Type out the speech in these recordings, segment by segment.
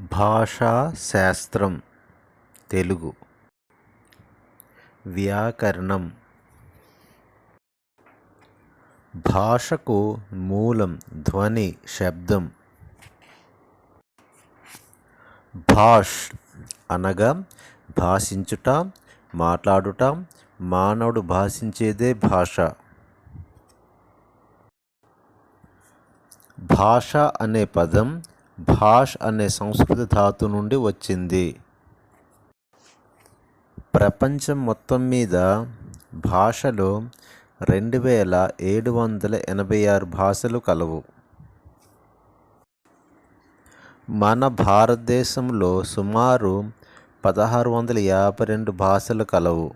భాషా శాస్త్రం తెలుగు. వ్యాకరణం. భాషకు మూలం ధ్వని శబ్దం. భాష్ అనగా భాషించుట మాట్లాడుట మానవుడు భాషించేదే భాష. భాష అనే పదం భాష్ అనే సంస్కృత ధాతు నుండి వచ్చింది. ప్రపంచం మొత్తం మీద భాషలో రెండు వేల ఏడు వందల ఎనభై ఆరు భాషలు కలవు. మన భారతదేశంలో సుమారు పదహారు వందల యాభై రెండు భాషలు కలవు.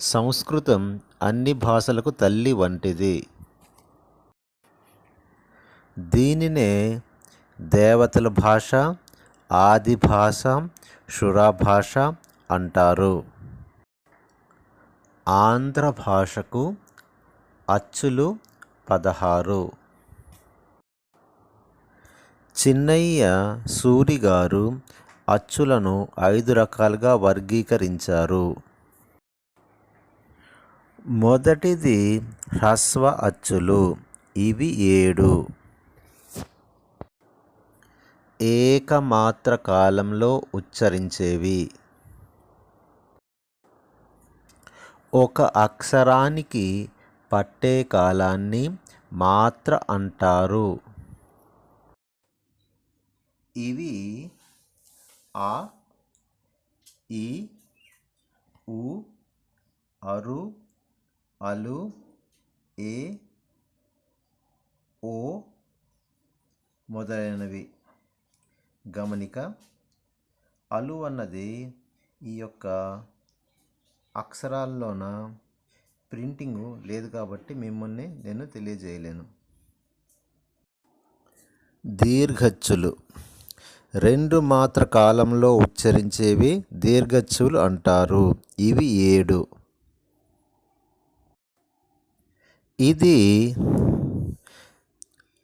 సంస్కృతం అన్ని భాషలకు తల్లి వంటిది. దీనినే దేవతల భాష ఆది భాష షురా భాష అంటారు. ఆంధ్ర భాషకు అచ్చులు పదహారు. చిన్నయ్య సూరి గారు అచ్చులను ఐదు రకాలుగా వర్గీకరించారు. మొదటిది హ్రస్వ అచ్చులు ఇవి ఏడు. ఏకమాత్ర కాలంలో ఉచ్చరించేవి. ఒక అక్షరానికి పట్టే కాలాన్ని మాత్ర అంటారు. ఇవి ఆ ఈ ఉ అరు అలు ఏ ఓ మొదలైనవి. గమనిక అలు అన్నది ఈ యొక్క అక్షరాల్లోన ప్రింటింగ్ లేదు కాబట్టి మిమ్మల్ని నేను తెలియజేయలేను. దీర్ఘచ్చులు. రెండు మాత్ర కాలంలో ఉచ్చరించేవి దీర్ఘచ్చులు అంటారు. ఇవి ఏడు. ఇది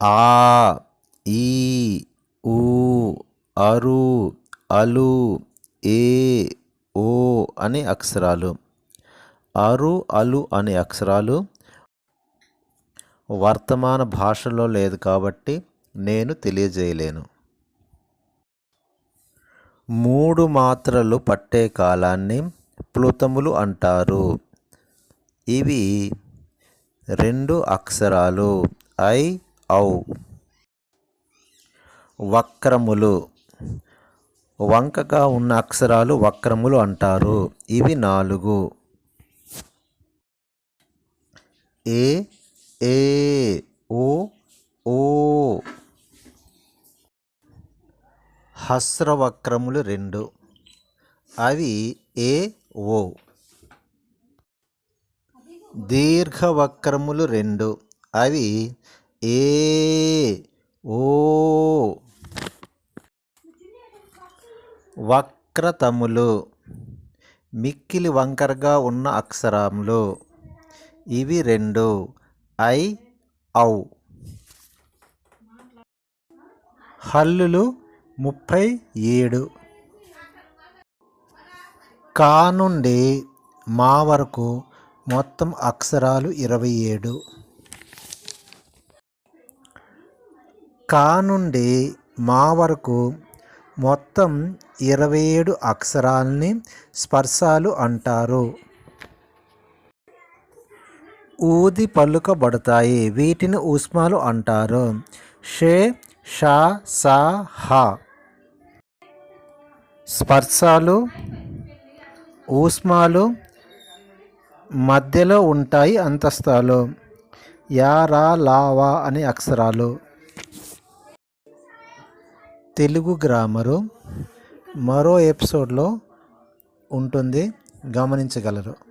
ఆ ఈ ఊ అరు అలు ఏ ఓ అనే అక్షరాలు. అరు అలు అనే అక్షరాలు వర్తమాన భాషలో లేదు కాబట్టి నేను తెలియజేయలేను. మూడు మాత్రలు పట్టే కాలాన్ని ప్లుతములు అంటారు. ఇవి రెండు అక్షరాలు ఐ ఔ. వక్రములు వంకగా ఉన్న అక్షరాలు వక్రములు అంటారు. ఇవి నాలుగు. ఏ ఏ ఓ ఓ. హస్రవక్రములు రెండు. అవి ఏ ఓ. దీర్ఘవక్రములు రెండు. అవి ఏ ఓ. వక్రతములు. మిక్కిలి వంకరగా ఉన్న అక్షరములు. ఇవి రెండు. ఐ ఔ. హల్లులు ముప్పై ఏడు. కా నుండి మా వరకు మొత్తం అక్షరాలు ఇరవై ఏడు. కా నుండి మా వరకు మొత్తం ఇరవై ఏడు అక్షరాల్ని స్పర్శాలు అంటారు. ఊది పలుకబడతాయి వీటిని ఉస్మాలు అంటారు. షే షా సా హా. స్పర్శాలు ఊస్మాలు మధ్యలో ఉంటాయి అంతస్తాలు యా రా లావా అనే అక్షరాలు. తెలుగు గ్రామరు మరో ఎపిసోడ్లో ఉంటుంది. గమనించగలరు.